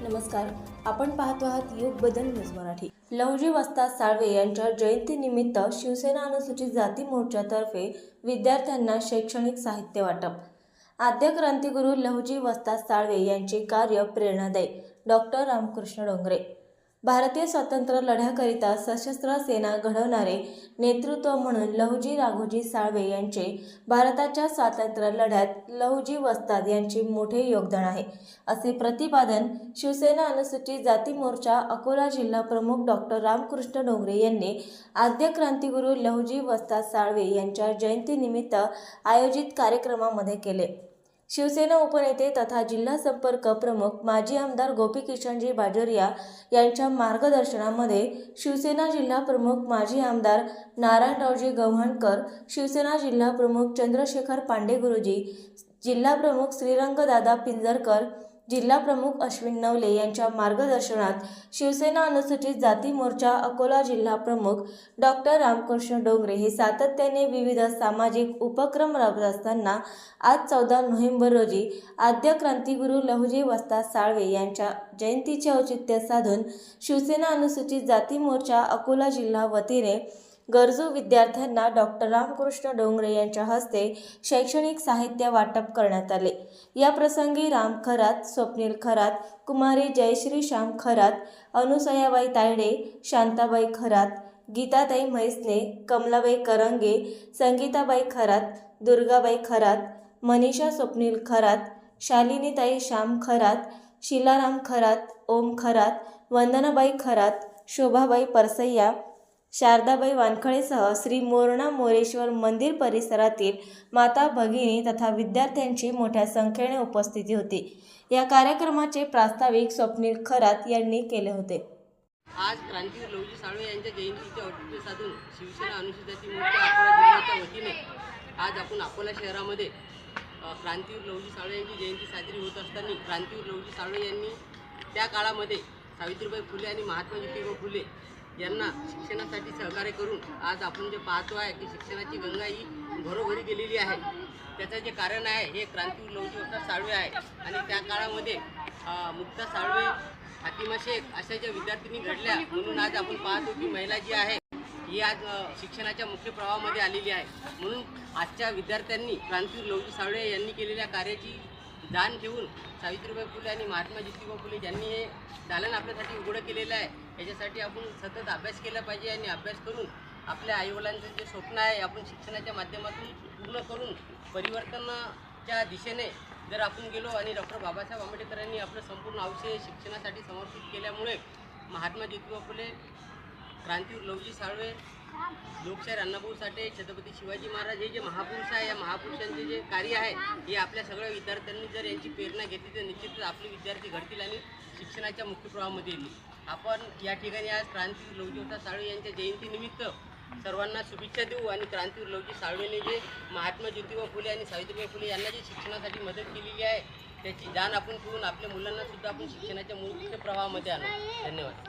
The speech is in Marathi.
नमस्कार. आपण पाहतो आहात युग बदल न्यूज मराठी. लवजी वस्ताद साळवे यांच्या जयंतीनिमित्त शिवसेना अनुसूचित जाती मोर्चातर्फे विद्यार्थ्यांना शैक्षणिक साहित्य वाटप. आद्य क्रांतिगुरू लहुजी वस्ताद साळवे यांचे कार्य प्रेरणादायी. डॉक्टर रामकृष्ण डोंगरे. भारतीय स्वातंत्र्य लढ्याकरिता सशस्त्र सेना घडवणारे नेतृत्व म्हणून लहुजी राघोजी साळवे यांचे भारताच्या स्वातंत्र्य लढ्यात लहुजी वस्ताद यांचे मोठे योगदान आहे. असे प्रतिपादन शिवसेना अनुसूचित जाती मोर्चा अकोला जिल्हा प्रमुख डॉक्टर रामकृष्ण डोंगरे यांनी आद्य क्रांतिगुरू लहुजी वस्ताद साळवे यांच्या जयंतीनिमित्त आयोजित कार्यक्रमामध्ये केले. शिवसेना उपनेते तथा जिल्हा संपर्क प्रमुख माजी आमदार गोपी किशनजी बाजोरिया यांच्या मार्गदर्शनामध्ये शिवसेना जिल्हा प्रमुख माजी आमदार नारायणरावजी गव्हाणकर शिवसेना जिल्हा प्रमुख चंद्रशेखर पांडे गुरुजी जिल्हा प्रमुख श्रीरंगदादा पिंजरकर जिल्हा प्रमुख अश्विन नवले यांच्या मार्गदर्शनात शिवसेना अनुसूचित जाती मोर्चा अकोला जिल्हा प्रमुख डॉक्टर रामकृष्ण डोंगरे हे सातत्याने विविध सामाजिक उपक्रम राबत असताना आज चौदा नोव्हेंबर रोजी आद्य क्रांतिगुरू लहुजी वस्ताद साळवे यांच्या जयंतीचे औचित्य साधून शिवसेना अनुसूचित जाती मोर्चा अकोला जिल्हा वतीने गरजू विद्यार्थ्यांना डॉक्टर रामकृष्ण डोंगरे यांच्या हस्ते शैक्षणिक साहित्य वाटप करण्यात आले. या प्रसंगी राम खरात स्वप्नील खरात कुमारी जयश्री श्याम खरात अनुसयाबाई तायडे शांताबाई खरात गीताताई म्हैसने कमलाबाई करंगे संगीताबाई खरात दुर्गाबाई खरात मनीषा स्वप्नील खरात शालिनीताई श्याम खरात शिलाराम खरात ओम खरात वंदनाबाई खरात शोभाबाई परसय्या शारदाबाई वानखळेसह श्री मोरणा मोरेश्वर मंदिर परिसरातील माता भगिनी तथा विद्यार्थ्यांची मोठ्या संख्येने उपस्थिती होती. या कार्यक्रमाचे प्रास्ताविक स्वप्नील खरात यांनी केले होते. आज क्रांतीवीर लवजी साळवे यांच्या जयंतीचे औचित्य साधून शिवसेना अनुसूचित मोर्चा अकोला जिल्ह्याच्या वतीने आज आपण अकोला शहरामध्ये क्रांतीवीर लवजी साळवे यांची जयंती साजरी होत असताना क्रांतीवीर लवजी साळवे यांनी त्या काळामध्ये सावित्रीबाई फुले आणि महात्मा ज्योतिबा फुले यांना शिक्षणासाठी सहकार्य करून आज आपण जे पाहतो आहे की शिक्षणाची गंगा ही घरोघरी गेलेली आहे. त्याचं जे कारण आहे हे क्रांती लवजी साळवे आहे. आणि त्या काळामध्ये मुक्ता साळवे फातिमा शेख अशा ज्या विद्यार्थिनी घडल्या म्हणून आज आपण पाहतो की महिला जी आहे ही आज शिक्षणाच्या मुख्य प्रवाहामध्ये आलेली आहे. म्हणून आजच्या विद्यार्थ्यांनी क्रांतीवीर लवजी साळवे यांनी केलेल्या कार्याची दान ठेवून सावित्रीबाई फुले आणि महात्मा ज्योतिबा फुले ज्यांनी हे दालन आपल्यासाठी उघडं केलेलं आहे याच्यासाठी आपण सतत अभ्यास केला पाहिजे आणि अभ्यास करून आपल्या आईवडिलांचं जे स्वप्न आहे आपण शिक्षणाच्या माध्यमातून पूर्ण करून परिवर्तनाच्या दिशेने जर आपण गेलो आणि डॉक्टर बाबासाहेब आंबेडकरांनी आपलं संपूर्ण आयुष्य शिक्षणासाठी समर्पित केल्यामुळे महात्मा ज्योतिबा फुले क्रांतीवीर लवजी साळवे लोकशाहीर अण्णाभाऊ साठे छत्रपती शिवाजी महाराज हे जे महापुरुष आहे या महापुरुषांचे जे कार्य आहे हे आपल्या सगळ्या विद्यार्थ्यांनी जर यांची प्रेरणा घेतली तर निश्चितच आपले विद्यार्थी घडतील आणि शिक्षणाच्या मुख्य प्रवाहामध्ये येईल आपण या ठिकाणी आज क्रांतीवीर लवजीवता साळवे यांच्या जयंतीनिमित्त सर्वांना शुभेच्छा देऊ आणि क्रांतीवीर लवजी साळवेने जे महात्मा ज्योतिबा फुले आणि सावित्रीबाई फुले यांना जी शिक्षणासाठी मदत केलेली आहे त्याची जाण आपण ठेवून आपल्या मुलांनासुद्धा आपण शिक्षणाच्या मुख्य प्रवाहामध्ये आणू. धन्यवाद.